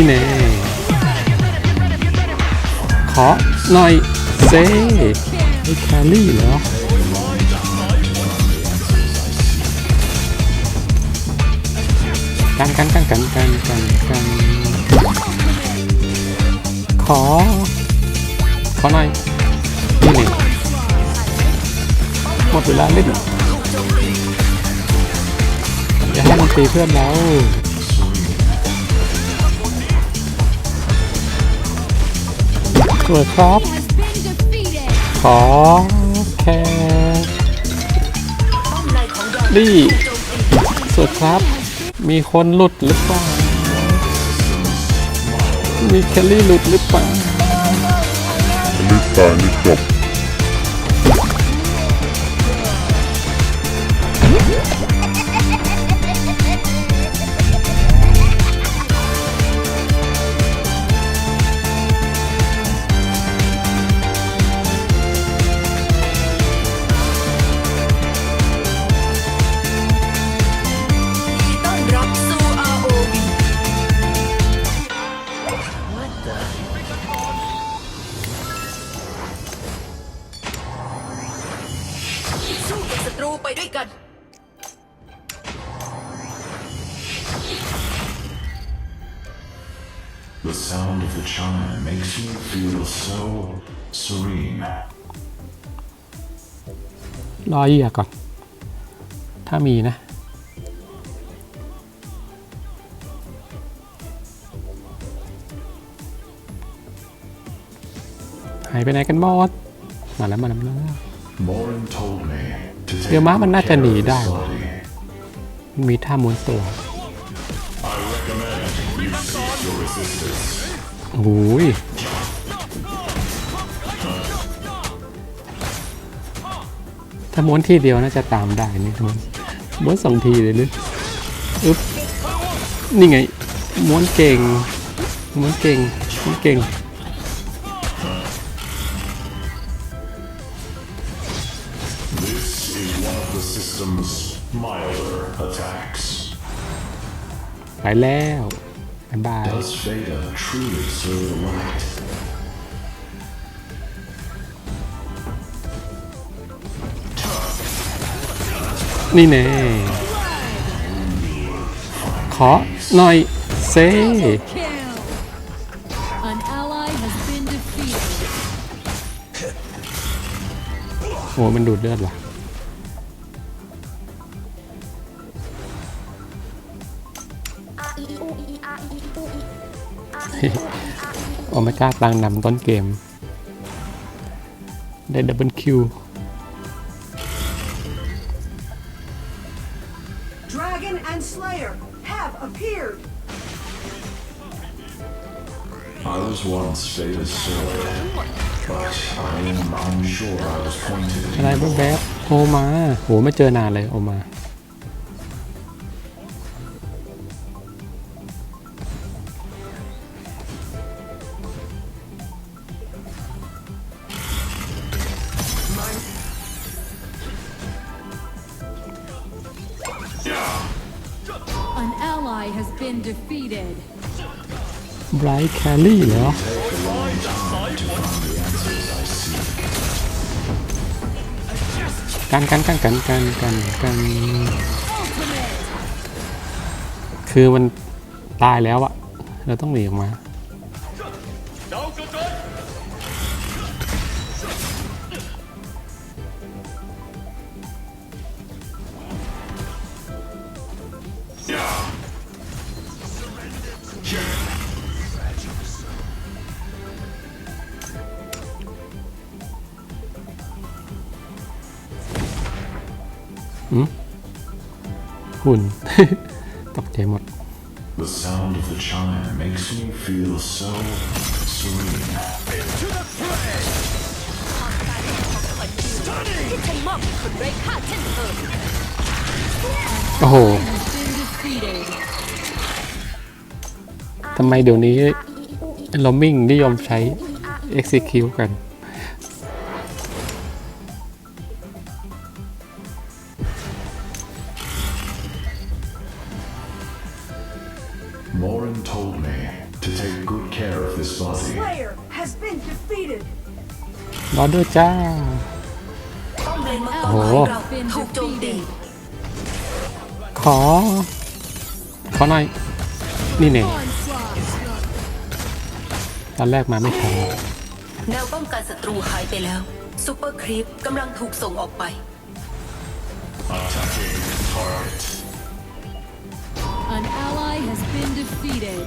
นี่แน่ขอหน่อยเซ่ไอแครี่เหรอกันกันกันกันกันกันกันขอ ขอหน่อยนี่นี่หมดเวลาเล่นอย่าให้มันตีเพื่อนเรา วยครับ ขอแค่นี่สวยครับ มีคนหลุดหรือเปล่า มีแคลรี่หลุดหรือเปล่าลิตานี่จบ อเหยื่อก่อน ถ้ามีนะ หายไปไหนกันหมด มาแล้วมาแล้วมาแล้ว Morin told me to take เดี๋ยวม้ามันน่าจะหนีได้ care of ว่ะ this body. มันมีท่าม้วนตัวโอ้ย ถ้าม้วนทีเดียวน่าจะตามได้นี่ม้วนม้วนสองทีเลยหรืออึ๊บนี่ไง ม้วนเก่ง ม้วนเก่ง ม้วนเก่ง ไปแล้วบ๊ายบาย นี่แน่ขอหน่อยเซ่ Kill. An ally has been defeated. โอ้มันดูดเลือดว่ะโอเมก้าตังนำต้นเกม ได้ดับเบิลคิว Slayer have appeared. I was once Veda's sword, but I am unsure I was pointed อะไร at evil. แวบๆโอมา โห ไม่เจอนานเลยโอมา An ally has been defeated. ไบรท์แคลรี่เหรอกันกันกันกันกันกันกันคือมันตายแล้วอะเราต้องหนีออกมา หุ่น ตกใจหมด The sound of the chime makes me feel so serene. โอ้โห Has been defeated. ทำไมเดี๋ยวนี้เรามิ่งนิยมใช้ execute กัน Morin told me to has been defeated. รอด้วยจ้า ป้อมเลนมังกรโอ้ขโหองเราถูกโจมตีขอ ขอหน่อย นี่เนี่ยตอนแรกมาไม่ทัน แนวป้องกันศัตรูหายไปแล้วซูเปอร์ครีปกำลังถูกส่งออกไป been defeated.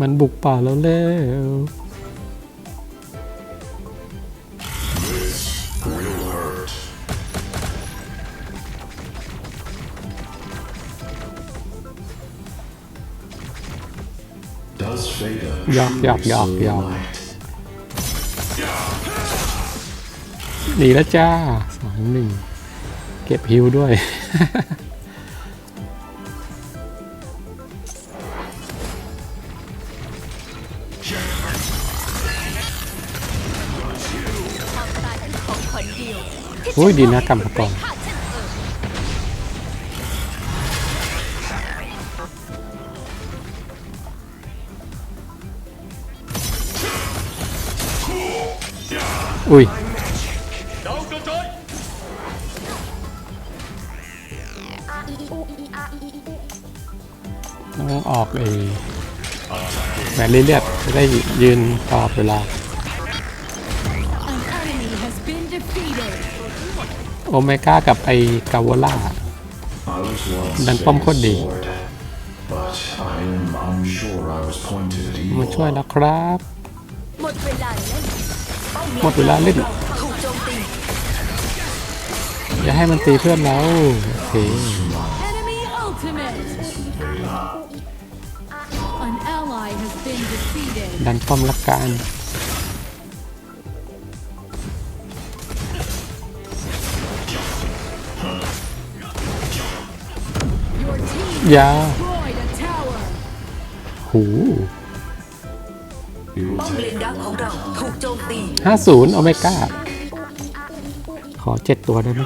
มันบุกป่าแล้วเร็ว Will hurt. Does Veda Yuck, yuck, truly yuck, see yuck. light? หนีแล้วจ้าสองหนึ่งเก็บฮิวด้วย โอ้ยดีนะกำมาก่อนอุ้ย ต้องออกเอแหวนเรียบๆจะได้ยืนตลอดเวลา โอเมก้ากับไอกาวล่า I was once Dan pom Veda's kodi. sword, but I am unsure I was pointed at มาช่วยแล้วครับ หมดเวลาเล่นหมดเวลาเล่นถูกโจมตีอย่าให้มันตีเพื่อนเราโอเค ดันป้อมละกัน Your team อยา destroyed a tower. หู You will ป้อมเล take นดักของเราถูกโจมตีห้าศูนย์โอเมก้า ขอเจ็ดตัวได้ไหม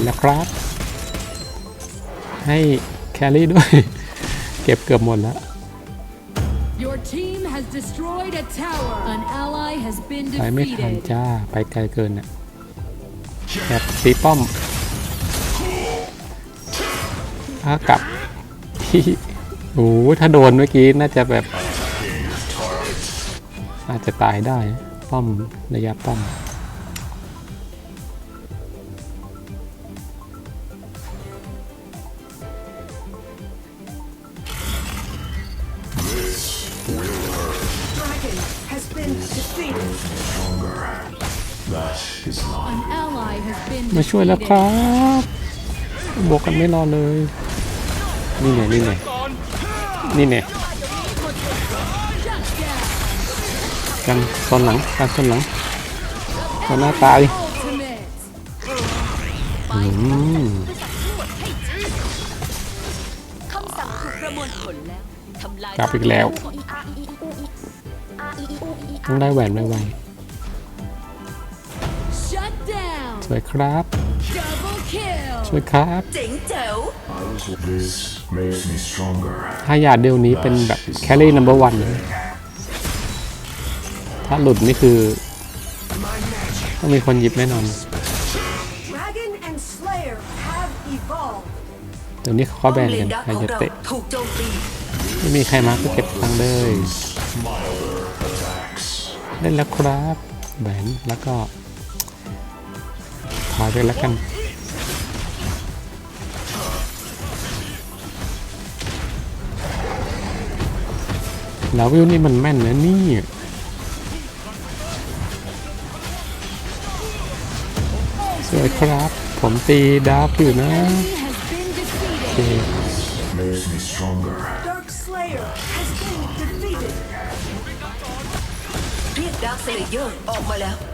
ป้อมหายไปแล้วครับ ให้แครี่ด้วย เก็บเกือบหมดแล้ว Your team has destroyed a tower. An ally has been ไปไม่ทัน defeated. จ้า ไปไกลเกินน่ะแบบตีป้อมถ้ากลับโอ้โหถ้าโดนเมื่อกี้น่าจะแบบอาจจะตายได้ ป้อมระยะป้อม มาช่วยแล้วค defeated. รับบวกกันไม่รอเลย นี่ไงนี่ไงนี่ไง Shut down. กันตอนหลังกันตอนหลังตอนหน้าตาย Ultimate. อืมคำสั่งถูกประมวลผลแล้วทำลายกลับอีกแล้ว ต้องได้แหวนไว Shut down. ๆ สวยครับ Double kill. สวยครับเจ๋งแจ๋ว I was. This makes me stronger. ถ้าหยาดเดียวนี้เป็นแบบแคลรี่นัมเบอร์วันเลยถ้าหลุดนี่คือ ต้องมีคนหยิบแน่นอน Dragon and Slayer have evolved. เดี๋ยวนี้เขาก็แบป้อมนเลกันนดักใครของจะเราเตะถูกโจมตีไม่มีใครมาก็เก็บตังค์เลย Milder attacks. เล่นแล้วครับแหวนแล้วก็ ถอยไปแล้วกันแล้ววิวนี่มันแม่นนะนี่สวยครับ ผมตีดาร์ฟอยู่นะโอเคเรียกดักสเลเยอร์ออกมาแล้ว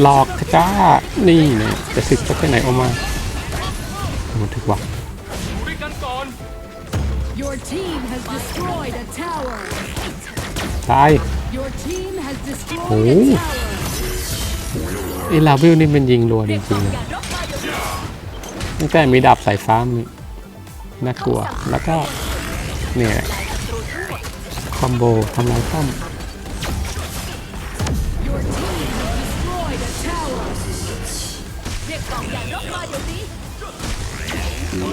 หลอกจ้า นี่เนี่ยจะสึกจะไปไหนออกมามันถึกว่ะ Your team has destroyed a tower. ตาย Your team has destroyed Oh. a tower. ไอ้ลาวิลนี่มันยิงรัวจริงๆเลยตั้งแต่มีดาบสายฟ้ามีน่ากลัว แล้วก็เนี่ยคอมโบทำลายป้อม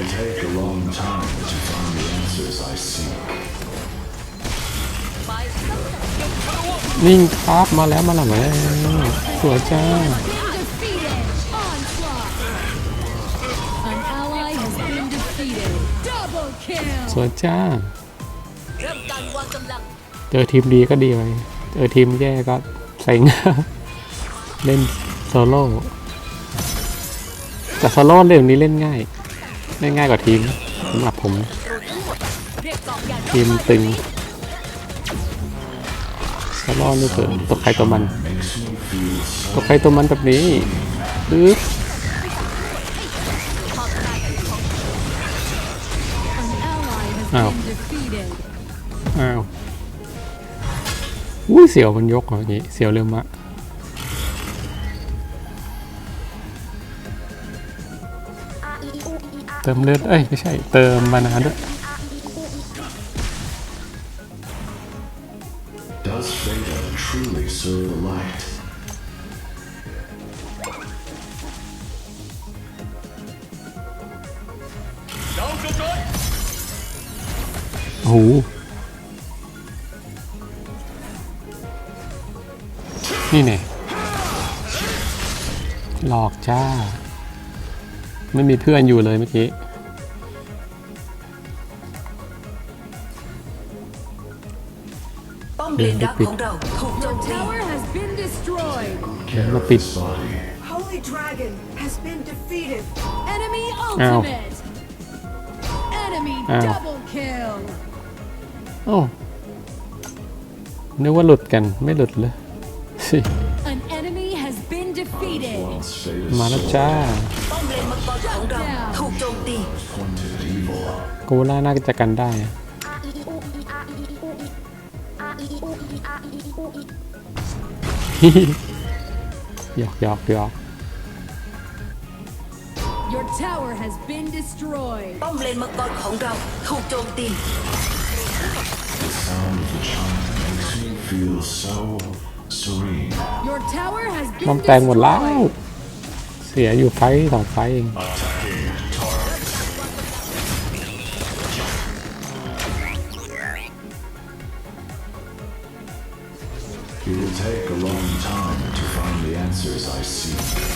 take a long time to find the answers I seek. วิ่งท็อปมาแล้วมาหล้วมแล้วสวยจ้าสวยจ้าเเจอทีมดีก็ดีไปเจอทีมแย่ก็เซ็ง เล่นโซโล่แต่โซโล่เรื่องนี้เล่นง่าย เล่นง่ายกว่าทีมสำหรับผม ทีมตึงโซโล่นี่คือตัวใครตัวมัน ตัวใครตัวมันแบบนี้ปึ๊บ An ally has Ow. been defeated. อ้าวอุ้ยเสียวมันยกเหรออย่างงี้เสียวเร็วมะ ติมเลือด เอ้ย ไม่ใช่ เติมมานาด้วย Does Veda truly serve the light? โอ้โหนี่เนี่ยหลอกจ้า ไม่มีเพื่อนอยู่เลยเมื่อกี้ ป้อมเลนดักของเราถูกโจมตี Tower has been destroyed. เดี๋ยวมาปิด Body. Holy Dragon has been defeated. Enemy Ow. ultimate. Enemy Ow. double kill. โอ้านึกว่าหลุดกันไม่หลุดเลยสิ An enemy has been defeated. Once Veda's มาแล้ว sword จ้า ตี pointed at evil. กูล่าน่าจะกันได้อะหยอกหยอกหยอก Your tower has been destroyed. ป้อมเลนมังกรของเราถูกโจมตี Sound of the chant makes me feel so serene. Your tower has ป้อม been แตงหมดแล้ว destroyed. เสียอยู่ไฟต์สองไฟต์เอง It will take a long time to find the answers I seek.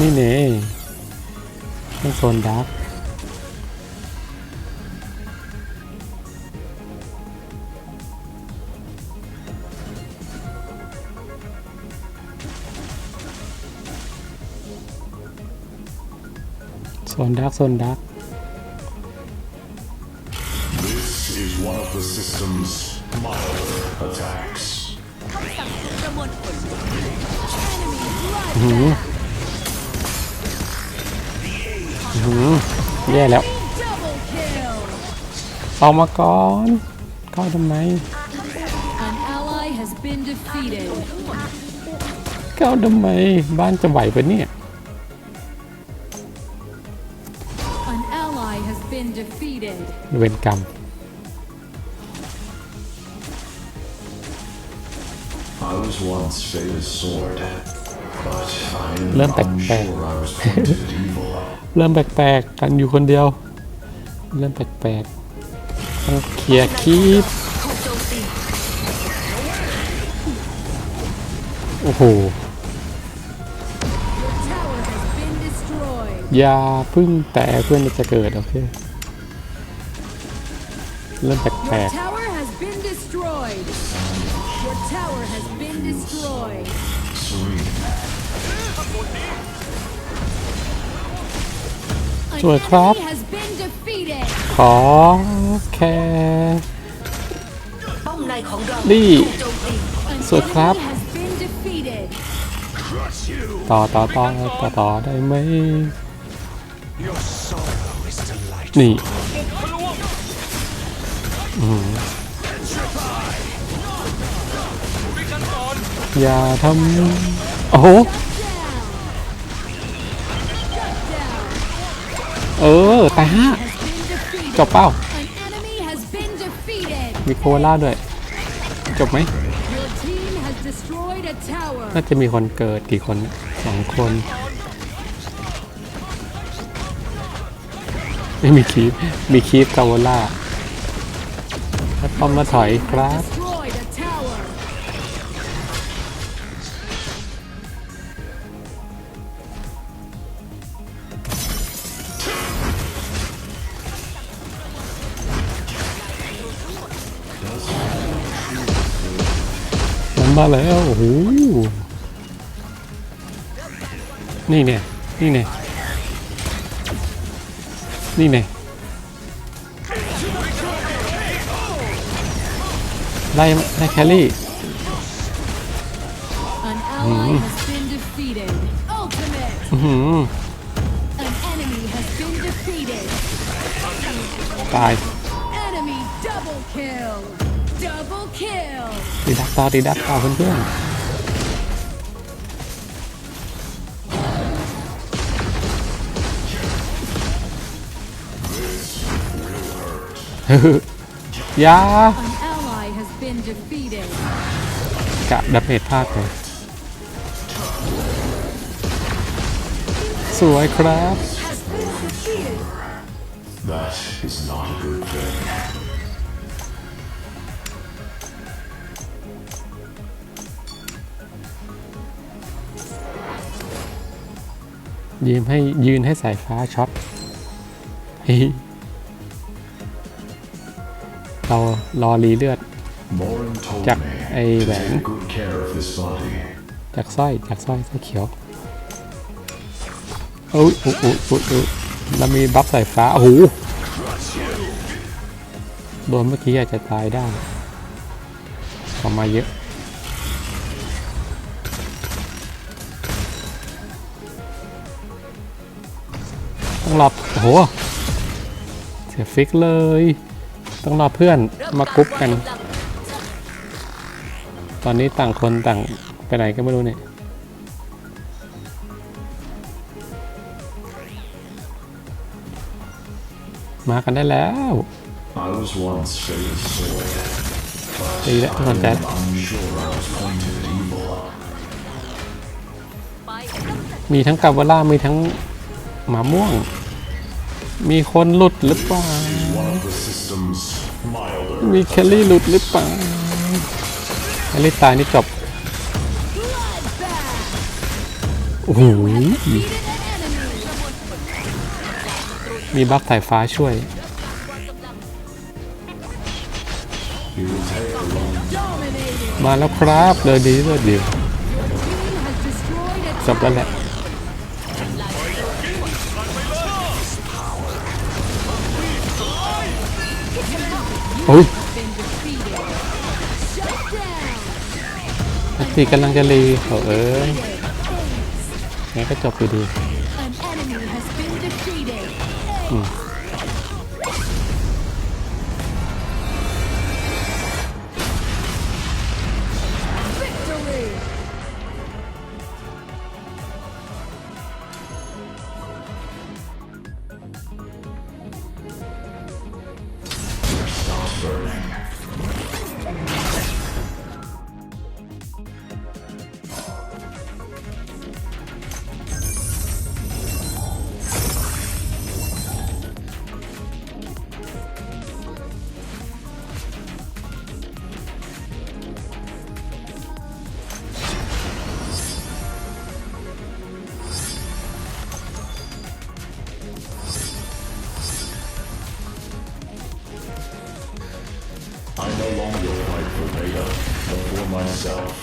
นี่เน่ต้องโซนดัก นดักโซนดัก This is one of the system's milder attacks. หืมหืมแย่แล้ว Double kill. ออกมาก่อน เข้าทำไม An ally has been defeated. เข้าทำไม บ้านจะไหวปะเนี่ย เวรกรรม I was once Veda's sword, but I am Lên tạch unsure I was pointed at evil. เริ่มแปลกๆกันอยู่คนเดียว เริ่มแปลกๆต้องเคลียร์คีบถูกโจมตีโอ้โห Your tower has been destroyed. อย่าพึ่งแต่เพื่อนจะเกิด โอเค เริ่มแป Your ลก tower has been destroyed. Your tower has been destroyed. Serene. An Rồi, enemy Crop. has been defeated. ๆขอแค่ ป้อมในของเรานี่ ถูกโจมตี An So crap. enemy has been defeated. ต่อต่อต่อต่อต่อได้ไหม นี่ อย่าทำโอ้โหเออตาห้าจบเป้ามีโคล่าด้วย จบไหมน่าจะมีคนเกิดกี่คนสองคน ไม่มีคีฟมีคีฟกาวล่า ถ้าป้อมมาถอยครับ Destroyed a tower. มันมาแล้วโอ้โหนี่เนี่ยนี่เนี่ยนี่เนี่ย ได้ได้แคลรี่ An ally has been defeated. Ultimate. อื้อหือ An enemy has been defeated. ตาย Enemy double kill. Double kill. ตีดักต่อตีดักต่อเพื่อนๆอยา กะดับเบิลพลาดเลยสวยครับ Has been defeated. That is not a good thing. ยืนให้ยืนให้สายฟ้าช็อตเฮ้ยเรารอรีเลือด Morin told Jack, me a to bạn. take good care of this body. จากสร้อยจากสร้อยสร้อยเขียวโอ้ยโอ้ยโอ้ยโอ้ยโอ้ยแล้วมีบัฟสายฟ้าโอ้โหโดนเมื่อกี้อาจจะตายได้ออกมาเยอะต้องรอโอ้โหเสียฟิกเลย ต้องรอเพื่อนมากรุ๊ปกัน ตอนนี้ต่างคนต่างไปไหนก็ไม่รู้เนี่ยมากันได้แล้วตีแล้วไม่สนใจแล้ว I'm sure I was pointed at evil. มีทั้งกาวล่ามีทั้งหมาม่วง มีคนหลุดหรือเปล่า มีแคลรี่หลุดหรือเปล่า ถ้ารีบตายนี่จบโอ้โหมีบัฟสายฟ้าช่วยมาแล้วครับเลยดีเลยดีจบแล้วแหละโอ้ ตีกำลังจะรีเขาเอ้ยงั้นก็จบอยู่ดี An enemy myself.